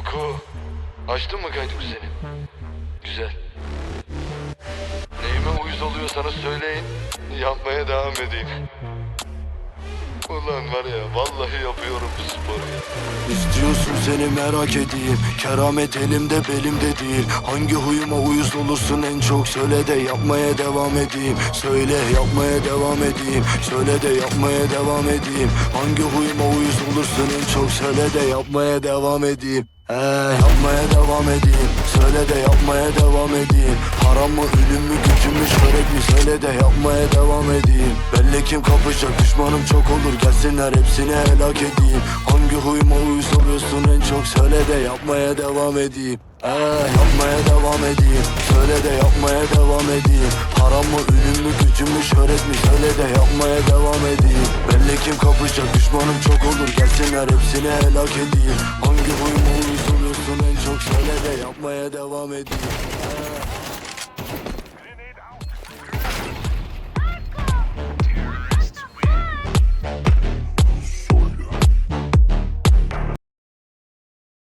Oku. Açtın mı kaydı senin? Güzel. Neyime uyuz oluyorsanız söyleyin. Yapmaya devam edeyim. Ulan var ya vallahi yapıyorum bu sporu ya. İstiyorsun seni merak edeyim Keramet elimde belimde değil Hangi huyuma uyuz olursun en çok Söyle de yapmaya devam edeyim Söyle yapmaya devam edeyim Söyle de yapmaya devam edeyim Hangi huyuma uyuz olursun en çok Söyle de yapmaya devam edeyim He, yapmaya devam edeyim. Söyle de yapmaya devam edeyim. Haram mı ölüm mü gücüm mü şöhret mi? Söyle de yapmaya devam edeyim. Belli kim kapışacak düşmanım çok olur. Gelsinler hepsini helak edeyim. Hangi huyuma oluyorsun en çok? Söyle de yapmaya devam edeyim. He, yapmaya devam edeyim. Söyle de yapmaya devam edeyim. Haram mı ölüm mü gücüm mü şöhret mi? Söyle de yapmaya devam edeyim. Belli kim kapışacak düşmanım çok olur. Gelsinler hepsini helak edeyim. Hangi huyuma yapmaya devam He.